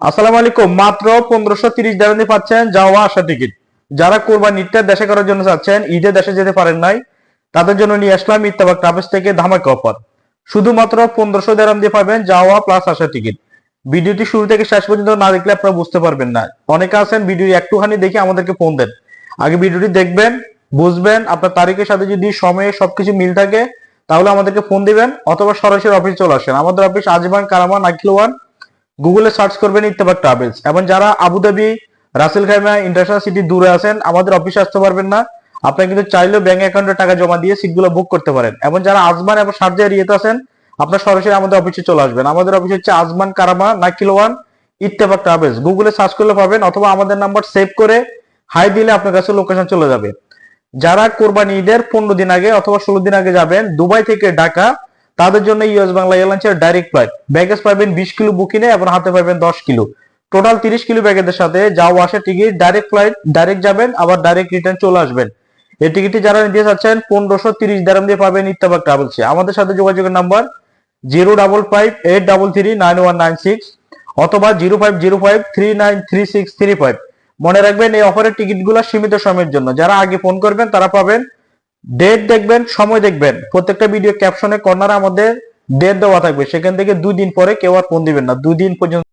আসসালামু আলাইকুম। মাত্র পনেরোশো তিরিশ দামে পাচ্ছেন যাওয়া আসা টিকিট। যারা কোরবান ঈদটা দেশে করার জন্য চাচ্ছেন, ঈদে দেশে যেতে পারেন নাই, তাদের জন্য নিয়ে আসলাম ইত্তাবাক ট্রাভেলস থেকে ধামাকা অফার। শুধুমাত্র পনেরোশো দেরাম দিয়ে পাবেন যাওয়া প্লাস আসা টিকিট। ভিডিওটি শুরু থেকে শেষ পর্যন্ত না দেখলে আপনারা বুঝতে পারবেন না। অনেকে আছেন ভিডিও একটুখানি দেখে আমাদেরকে ফোন দেন। আগে ভিডিওটি দেখবেন, বুঝবেন, আপনার তারিখের সাথে যদি সময়ে সবকিছু মিল থাকে, তাহলে আমাদেরকে ফোন দিবেন, অথবা সরাসরি অফিসে চলে আসেন। আমাদের office Ajman Karama Nakheel one গুগলে সার্চ করবেন ইত্তেফাক ট্রাভেলস এবং যারা Abu Dhabi Ras al Khaimah International City দূরে আছেন, আমাদের অফিসে আসতে পারবেন না। আপনি কিন্তু চাইলেও ব্যাংক অ্যাকাউন্টে টাকা জমা দিয়ে সিটগুলো বুক করতে পারেন। এবং যারা আজমান এবং সার্জা এরিয়াতে আছেন, আপনার সরাসরি আমাদের অফিসে চলে আসবেন। আমাদের অফিস হচ্ছে Ajman Karama Nakheel one Ittefaq travels গুগলে সার্চ করলে পাবেন, অথবা আমাদের নাম্বার সেভ করে হাই দিলে আপনার কাছে লোকেশন চলে যাবে। যারা কোরবানি ঈদের পনেরো দিন আগে অথবা ষোলো দিন আগে যাবেন, দুবাই থেকে ঢাকা তাদের জন্য ইউএস বাংলা এয়ারলাইন্সের ডাইরেক্ট ফ্লাইট ব্যাগেজ পাবেন বিশ কিলো বুকিনে এবং হাতে পাবেন দশ কিলো। টোটাল তিরিশ কিলো ব্যাগেজের সাথে যাওয়া আসে টিকিট ডাইরেক্ট ফ্লাইট ডাইরেক্ট যাবেন, আবার ডাইরেক্ট রিটার্ন চলে আসবেন। এই টিকিটটি যারা নিতে চাচ্ছেন, পনেরোশো তিরিশ দারাম দিয়ে পাবেন ইত্তাবাক ট্রাভেলসে আমাদের সাথে যোগাযোগের number zero double five eight double three nine one nine six অথবা zero five zero five three nine three six three five মনে রাখবেন এই অফারের টিকিটগুলো সীমিত সময়ের জন্য। যারা আগে ফোন করবেন, তারা পাবেন ডেট দেখবেন, সময় দেখবেন। প্রত্যেকটা ভিডিও ক্যাপশনে কর্নারে আমাদের ডেট দেওয়া থাকবে। সেখান থেকে দুই দিন পরে কেউ আর ফোন দিবেন না। দুই দিন পর্যন্ত